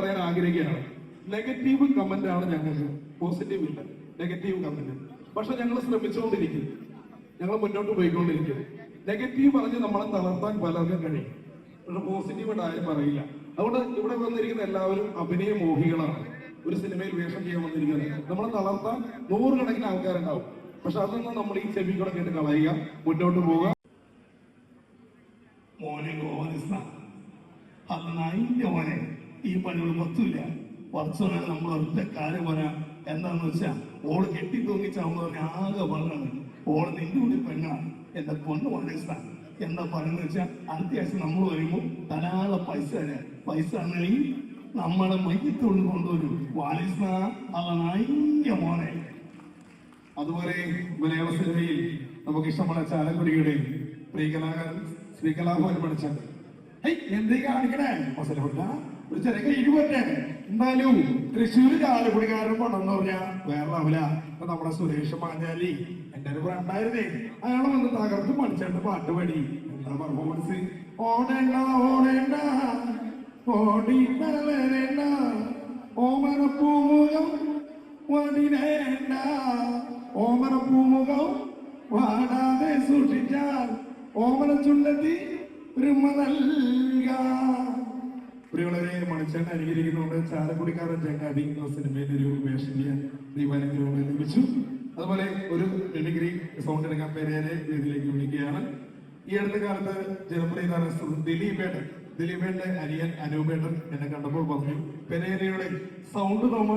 പറയാൻ ആഗ്രഹിക്കുകയാണ്. Negative comment ആണ് ഞങ്ങൾക്ക്. പോസിറ്റീവ് ഇല്ല. നെഗറ്റീവ് കമന്റ് പക്ഷെ ഞങ്ങൾ ശ്രമിച്ചുകൊണ്ടിരിക്കും. ഞങ്ങൾ മുന്നോട്ട് പോയിക്കൊണ്ടിരിക്കും. നെഗറ്റീവ് പറഞ്ഞ് നമ്മളെ തളർത്താൻ പലർക്കും കഴിയും. പക്ഷെ പോസിറ്റീവ് ആരും പറയില്ല. അതുകൊണ്ട് ഇവിടെ വന്നിരിക്കുന്ന എല്ലാവരും അഭിനയ മോഹികളാണ്. ഒരു സിനിമയിൽ വേഷം ചെയ്യാൻ വന്നിരിക്കുന്നത്. നമ്മളെ തളർത്താൻ നൂറുകണക്കിന് ആൾക്കാരുണ്ടാവും. പക്ഷെ അതൊന്നും നമ്മൾ ഈ ചെവി കൂടെ കേട്ട് കളയുക മുന്നോട്ട് പോവുക. മോനെ ഗോവാനിസ്ത അത് നായിന്റെ മോനെ. ഈ പണികൾ മൊത്തമില്ല വർഷം നമ്മൾ ഒറ്റ കാര്യം പറയാം. എന്താന്ന് വെച്ചാൽ ഓൾ കെട്ടി തൂങ്ങിച്ചാവുന്ന ആകെ പറഞ്ഞത് ഓൾ നിന്റെ കൂടി പെണ്ണാണ്. എന്റെ പൊണ്ണ് ഇഷ്ടമാണ് എന്താ പറയുന്നത് വെച്ചാൽ അത്യാവശ്യം നമ്മൾ വരുമ്പോൾ ധാരാളം പൈസ തരാം. പൈസ ആണെങ്കിൽ നമ്മളെ മയ്യത്തോട് കൊണ്ടുവരും. വാലിസ്ന അത് നയ്യ മോനെ. അതുപോലെ സിനിമയിൽ നമുക്ക് ഇഷ്ടമുള്ള ചാലക്കുടിയുടെ ശ്രീകലാകാരൻ കലാകാരൻ ശ്രീ കലാഭവൻ പഠിച്ചത് എന്തേ കാണിക്കണേ? മസലപ്പെട്ട ഒരു ചെറിയ കയ്യിൽ പറ്റേ എന്തായാലും തൃശ്ശൂര് ചാലക്കുടിക്കാരൻ പണം എന്ന് പറഞ്ഞാ വേറെ അവല ഇപ്പൊ നമ്മുടെ സുരേഷ് മാഞ്ഞാലി എന്റെ ഒരു ഫ്രണ്ടായിരുന്നേ അയാൾ വന്ന് തകർത്ത് പഠിച്ചിട്ട് പാട്ട് പാടി. എന്താ പെർഫോമൻസ് ഓടേണ്ട ഓടേണ്ട ഓടി ഓമന പൂമുഖം വടിനേണ്ട ഓമനപ്പൂമുഖം പൂമുഖം വാടാതെ സൂക്ഷിച്ചാൽ ഓമന ചുണ്ടത്തി ഒരു നൽകാം പ്രിയളരെ മണിച്ചേട്ടൻ അനുകരിക്കുന്നുണ്ട് ചാലക്കുടിക്കാരൻ ചങ്ങാതി എന്ന സിനിമയിൽ ഒരു വേഷം ചെയ്യാൻ ദീപാനുഗ്രഹം ലഭിച്ചു. അതുപോലെ ഒരു ഡിഗ്രി സൗണ്ട് എടുക്കാൻ പേരേരെ ഇതിലേക്ക് വിളിക്കുകയാണ്. ഈ അടുത്ത കാലത്ത് ജനപ്രിയ ദിലീപേട്ടൻ ദിലീപേട്ടൻ അനിയൻ അനൂപേട്ടൻ എന്നെ കണ്ടപ്പോൾ പറഞ്ഞു പെരേരയുടെ സൗണ്ട് തോമ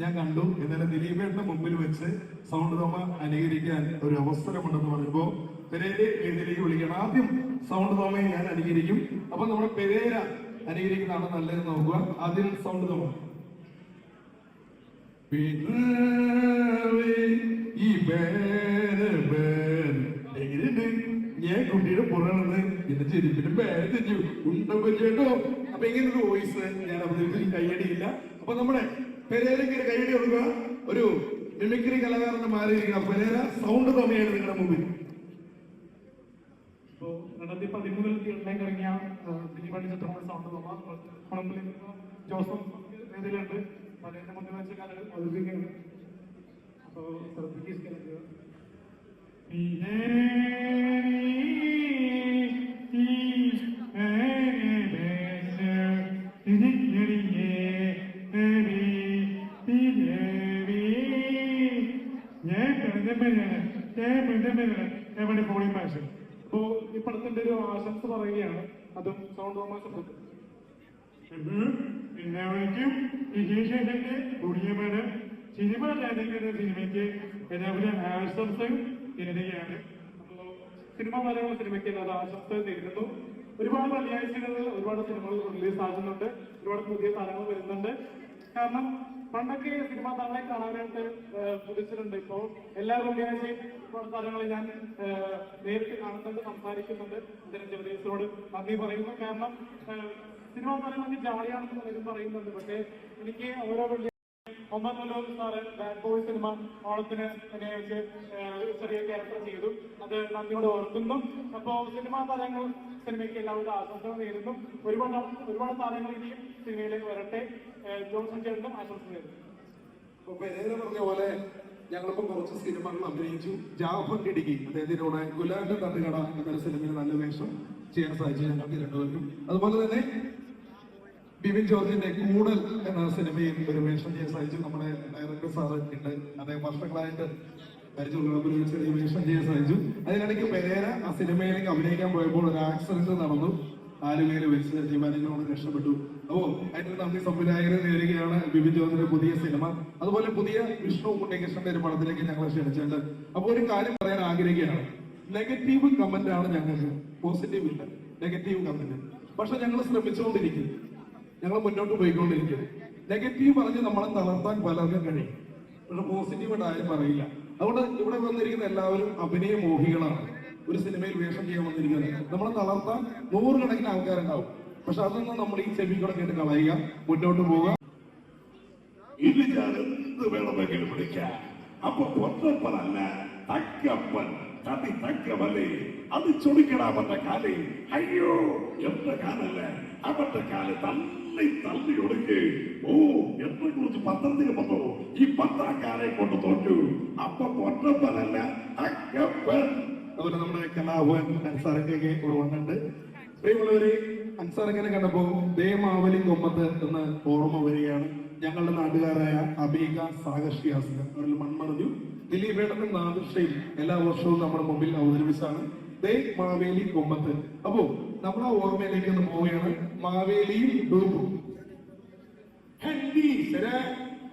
ഞാൻ കണ്ടു. എന്നാലും ദിലീപേട്ടന്റെ മുമ്പിൽ വെച്ച് സൗണ്ട് തോമ അനുകരിക്കാൻ ഒരു അവസരമുണ്ടെന്ന് പറയുമ്പോൾ പെരേരെ ഇതിലേക്ക് വിളിക്കണം. ആദ്യം സൗണ്ട് തോമയെ ഞാൻ അനുകരിക്കും. അപ്പൊ നമ്മുടെ പെരേര അനുകരിക്കുന്നതാണ് നല്ലത് നോക്കുക. ആദ്യം സൗണ്ട് നോക്കാം ഞാൻ കുട്ടിയുടെ പുറണെന്ന് എന്റെ ചെരുപ്പിന്റെ പേര് തെറ്റു. ഉണ്ടോ ചേട്ടോ അപ്പൊ ഇങ്ങനെ ഒരു വോയിസ് ഞാൻ അവതരിപ്പിച്ച് കൈയടിയില്ല അപ്പൊ നമ്മുടെ പെരേരയ്ക്ക് കൈയടി കൊടുക്കുക. ഒരു മിമിക്രി കലാകാരന്റെ മാറിയിരിക്കണം പെരേര സൗണ്ട് തോമയാണ് നിങ്ങളുടെ മുമ്പിൽ. രണ്ടായിരത്തി പതിമൂന്നിൽ തിയേറ്ററിലേക്ക് ഇറങ്ങിയ ദിലീപാടി ചിത്രമാണ് സൗണ്ട് തോമ മണമ്പള്ളി ജോസഫ് വേദിയിലുണ്ട് മലയാളം മുന്നിൽ വെച്ച കാലം അവതരിപ്പിക്കുകയാണ് അപ്പോൾ ശ്രദ്ധിക്കുക എവിടെ പോളി പാഷൻ അപ്പോ ഈ പടത്തിന്റെ ഒരു ആശംസ പറയുകയാണ്. അതും സൗണ്ട് ശബ്ദത്തിൽ പിന്നെ വിളിക്കും വിജയശേഷന്റെ കുടിയമേട് സിനിമ ലാൻഡിംഗ് സിനിമയ്ക്ക് എല്ലാവരും ആശംസ നേരുകയാണ്. സിനിമ മലയാള സിനിമയ്ക്ക് അത് ആശംസ നേരിടുന്നു ഒരുപാട് വെള്ളിയാഴ്ചകളിൽ ഒരുപാട് സിനിമകൾ റിലീസ് ആകുന്നുണ്ട് ഒരുപാട് പുതിയ താരങ്ങൾ വരുന്നുണ്ട്. കാരണം പണ്ടൊക്കെ സിനിമ താരങ്ങളെ കാണാനായിട്ട് പുതിച്ചിട്ടുണ്ട്. ഇപ്പോ എല്ലാ വെള്ളിയാഴ്ചയും സ്ഥലങ്ങളിൽ ഞാൻ നേരിട്ട് കാണുന്നുണ്ട് സംസാരിക്കുന്നുണ്ട്. ഇതിന്റെ ജഗദീശോട് നന്ദി പറയുന്നു. കാരണം സിനിമ സിനിമാ താരങ്ങൾക്ക് ജാളിയാണെന്ന് പലരും പറയുന്നുണ്ട്. പക്ഷേ എനിക്ക് ഓരോ ഒന്നാം കൊല്ലം സാറ് ബാഡ് ബോയ് സിനിമ ഓണത്തിന് ഏഹ്, ചെറിയ ക്യാരക്ടർ ചെയ്തു. അത് നന്ദിയോട് ഓർക്കുന്നു. അപ്പോ സിനിമാ താരങ്ങൾ സിനിമയ്ക്ക് എല്ലാവിധ ആശംസകൾ നേരുന്നു. ഒരുപാട് ഒരുപാട് താരങ്ങൾ ഇനിയും സിനിമയിലേക്ക് വരട്ടെ. ജോൺസൺ ചേട്ടനും ആശംസ നേരുന്നു. പറഞ്ഞ പോലെ ഞങ്ങളിപ്പോ കുറച്ച് സിനിമകൾ അഭിനയിച്ചു. ജാഫർ ഇടുക്കി അദ്ദേഹത്തിലൂടെ ഗുലാബിന്റെ തട്ടുകട എന്നൊരു സിനിമയിൽ നല്ല വേഷം ചെയ്യാൻ സാധിച്ചു ഞങ്ങൾക്ക് രണ്ടുപേർക്കും. അതുപോലെ തന്നെ ബിബിൻ ജോർജിന്റെ കൂടൽ എന്ന സിനിമയിൽ ഒരു വേഷം ചെയ്യാൻ സാധിച്ചു. നമ്മുടെ ഡയറക്ടർ സാറ് ഉണ്ട്. അദ്ദേഹം വർഷങ്ങളായിട്ട് പരിചയമുള്ള ഒരു ചെറിയ വേഷം ചെയ്യാൻ സാധിച്ചു. അതിനിടയ്ക്ക് പെരേര ആ സിനിമയിലേക്ക് അഭിനയിക്കാൻ പോയപ്പോൾ ഒരു ആക്സിഡന്റ് നടന്നു. ആലുവയിൽ വെച്ച് ജീവനങ്ങളോട് രക്ഷപ്പെട്ടു. അപ്പോ അതിന് നന്ദി സംവിധായകരെ നേരുകയാണ് ബിബിൻ ജോർജിന്റെ പുതിയ സിനിമ. അതുപോലെ പുതിയ വിഷ്ണു ഉണ്ണികൃഷ്ണന്റെ ഒരു പടത്തിലേക്ക് ഞങ്ങൾ ക്ഷണിച്ചിട്ടുണ്ട്. അപ്പൊ ഒരു കാര്യം പറയാൻ ആഗ്രഹിക്കുകയാണ്. നെഗറ്റീവ് കമന്റ് ആണ് ഞങ്ങൾക്ക് പോസിറ്റീവ് ഇല്ല. Negative comment. പക്ഷെ ഞങ്ങൾ ശ്രമിച്ചുകൊണ്ടിരിക്കും ഞങ്ങൾ മുന്നോട്ട് പോയിക്കൊണ്ടിരിക്കും നെഗറ്റീവ് പറഞ്ഞ് നമ്മളെ തളർത്താൻ പലർക്കും കഴിയും. പക്ഷെ പോസിറ്റീവ് ആരും പറയില്ല. അതുകൊണ്ട് ഇവിടെ വന്നിരിക്കുന്ന എല്ലാവരും അഭിനയ മോഹികളാണ്. ഒരു സിനിമയിൽ വേഷം ചെയ്യാൻ വന്നിരിക്കുന്നത്. നമ്മളെ തളർത്താൻ നൂറുകണക്കിന് ആൾക്കാരുണ്ടാവും. പക്ഷെ അതൊന്നും നമ്മൾ ഈ ചെവി കൂടെ കേട്ട് കളയുക മുന്നോട്ട് പോവുക. തടി അത് ചൊടിക്കടാ അവന്റെ കാലേ അയ്യോ എന്റെ കാലല്ല? അവന്റെ കാൽ നല്ല തള്ളി തള്ളി കൊടുക്ക് ഓ എന്നെ കുറിച്ച് പത്രത്തിൽ പത്രോ ഈ പത്രക്കാരെ കൊണ്ട് തോറ്റു. അപ്പൊ പൊട്ടപ്പനല്ല അക്കപ്പൻ. അതുപോലെ നമ്മുടെ കലാഭവൻ അൻസാറിന്റെ ഒരു വന്നിട്ടുണ്ട്. പ്രിയമുള്ളവരെ അൻസാറിങ്ങനെ കണ്ടപ്പോ ദേമാവലി കൊമ്പത്ത് എന്ന് ഓർമ്മ വരികയാണ്. ഞങ്ങളുടെ നാട്ടുകാരായ അബീക സാഗർഷിയാസ് അവരിൽ മൺമറഞ്ഞു. ദിലീപേടനും നാദൃഷയും എല്ലാ വർഷവും നമ്മുടെ മുമ്പിൽ അവതരിപ്പിച്ചാണ് ദേ മാവേലി കൊമ്പത്ത്. അപ്പോ നമ്മുടെ ഓർമ്മയിലേക്ക് ഒന്ന് പോവുകയാണ്. മാവേലിയും ഡൂബും.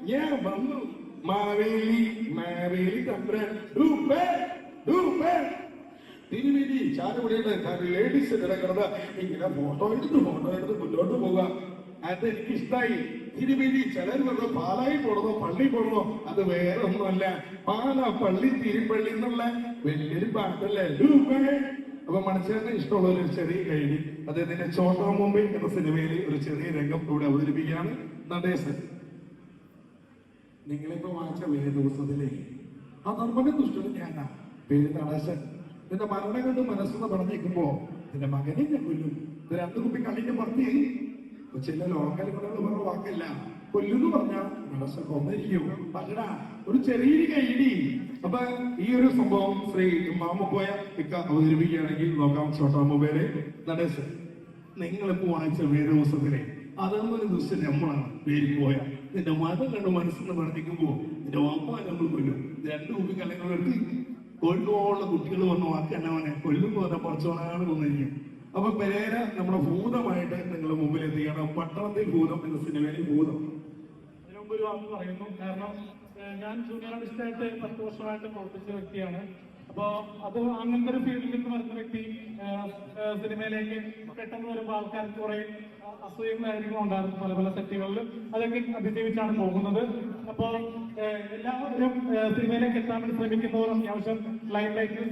ഞാൻ വന്നു. മാവേലി മാവേലി തമ്പ്രൻ. ഡൂബേ ഡൂബേ. തിരുവേദി ചാരുപടിയുടെ ലേഡീസ് കിടക്കുന്നത് ഇങ്ങനെ ഫോട്ടോ എടുത്ത് ഫോട്ടോ എടുത്ത് മുന്നോട്ട് പോവുക. അത് എനിക്ക് ഇഷ്ടമായി തിരുവേദി ചിലർ പറഞ്ഞു പാലായി പോണതോ പള്ളി പോണതോ അത് വേറെ ഒന്നുമല്ല പാല പള്ളി തിരുപ്പള്ളി എന്നുള്ള വലിയൊരു പാട്ടല്ലേ? അപ്പൊ മണിച്ചേട്ടന് ഇഷ്ടമുള്ള ഒരു ചെറിയ കൈഡി അദ്ദേഹത്തിന്റെ ചോട്ടോ മുംബൈ എന്ന സിനിമയിൽ ഒരു ചെറിയ രംഗം ഇവിടെ അവതരിപ്പിക്കുകയാണ് നടേശൻ. നിങ്ങളിപ്പോ വായിച്ച വേദോസത്തിലെ ആ നർമ്മന്റെ ദുഷ്ടന് ഞാനാ. പേര് നടേശൻ. നിന്റെ മരണം കണ്ട് മനസ്സെന്ന് പറഞ്ഞേക്കുമ്പോ നിന്റെ മകനെ ഞാൻ കൊല്ലും. രണ്ടു കുപ്പി കണ്ണിന്റെ മർത്തി ചില ലോക്കൽ കൊണ്ടുള്ള പറഞ്ഞ വാക്കല്ല. കൊല്ലുന്നു പറഞ്ഞാൽ മനസ്സ് കൊന്നിരിക്കും പകടാ ഒരു ചെറിയൊരു കൈഡി അപ്പൊ ഈ ഒരു സംഭവം ശ്രീ മാമപ്പോയ ഇക്ക അവതരിപ്പിക്കുകയാണെങ്കിൽ നോക്കാം ചോട്ടാ മൊബൈൽ. നടേശൻ നിങ്ങളിപ്പോ വായിച്ച വേദോസത്തിലെ അതൊന്നൊരു ദൃശ്യം നമ്മളാണ്. പേരിൽ പോയ. നിന്റെ മതം കണ്ട് മനസ്സിന്ന് വർദ്ധിക്കുമ്പോ നിന്റെ വാപ്പ നമ്മൾ കൊല്ലും. രണ്ടു കുപ്പി കല്ലങ്ങൾ എടുത്ത് കോഴിക്കോടുള്ള കുട്ടികൾ വന്ന് വാക്കന്നവനെ കൊല്ലും പോലെ പറച്ചോണാണ് കൊന്നിരിക്കും അപ്പൊ പെരേര നമ്മുടെ ഭൂതമായിട്ട് നിങ്ങളുടെ മുമ്പിൽ എത്തിക്കണം പട്ടണത്തിൽ ഭൂതം എന്ന സിനിമയിൽ ഭൂതം. ഒരു വാക്ക് പറയുന്നു. കാരണം ഞാൻ ജൂനിയർ ആർട്ടിസ്റ്റായിട്ട് പത്ത് വർഷമായിട്ട് പ്രവർത്തിച്ച വ്യക്തിയാണ്. അപ്പോ അത് അങ്ങനത്തെ ഒരു ഫീൽഡിൽ നിന്ന് വരുന്ന വ്യക്തി സിനിമയിലേക്ക് പെട്ടെന്ന് വരുമ്പോൾ ആൾക്കാർക്ക് കുറെ അസൂയങ്ങളായിരിക്കും ഉണ്ടായിരുന്നു പല പല സെറ്റുകളിലും. അതൊക്കെ അതിജീവിച്ചാണ് പോകുന്നത്. അപ്പോ എല്ലാവരും സിനിമയിലേക്ക് എത്താൻ വേണ്ടി ശ്രമിക്കുന്നവർ അത്യാവശ്യം ലൈവ് ലൈറ്റിൽ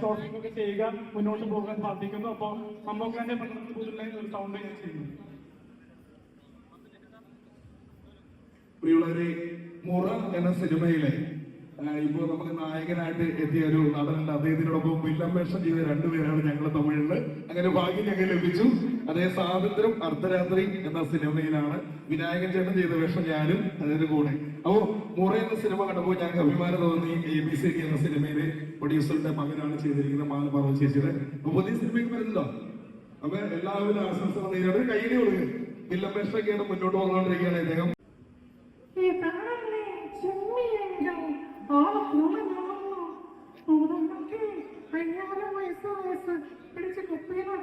ഷോർട്ട് ഫിലിം ഒക്കെ ചെയ്യുക മുന്നോട്ട് പോകാൻ സാധിക്കുന്നു. അപ്പോ മമ്മൂക്കാന്റെ പോലുള്ള ഒരു സൗണ്ട് ചെയ്യുന്നു. പ്രിയുള്ളവരെ മുറ എന്ന സിനിമയിലെ ഇപ്പോൾ ഇപ്പോ നമുക്ക് നായകനായിട്ട് എത്തിയ ഒരു നടനുണ്ട്. അദ്ദേഹത്തിനോടൊപ്പം വില്ലം വേഷം ചെയ്ത രണ്ടുപേരാണ് ഞങ്ങൾ തമിഴിൽ. അങ്ങനെ ഭാഗ്യം ഞങ്ങൾ ലഭിച്ചു. അതേ സ്വാതന്ത്ര്യം അർദ്ധരാത്രി എന്ന സിനിമയിലാണ് വിനായകൻ ചേട്ടൻ ചെയ്ത വേഷം ഞാനും അതിന്റെ കൂടെ. അപ്പോ മുറ എന്ന സിനിമ കണ്ടപ്പോൾ ഞങ്ങൾക്ക് അഭിമാനം തോന്നി. എ ബി സി എന്ന സിനിമയിലെ പ്രൊഡ്യൂസറുടെ മകനാണ് ചെയ്തിരിക്കുന്നത് മാല പറഞ്ഞു ചേച്ചിയുടെ. അപ്പൊ പുതിയ സിനിമയ്ക്ക് വരുന്നുണ്ടോ അപ്പൊ എല്ലാവരും ആശംസകൾ നേരിടും കയ്യിലേ കൊടുക്കും വില്ലം വേഷമൊക്കെയാണ് മുന്നോട്ട് വന്നുകൊണ്ടിരിക്കുകയാണ് ഇദ്ദേഹം. essa, essa, ele tipo, pina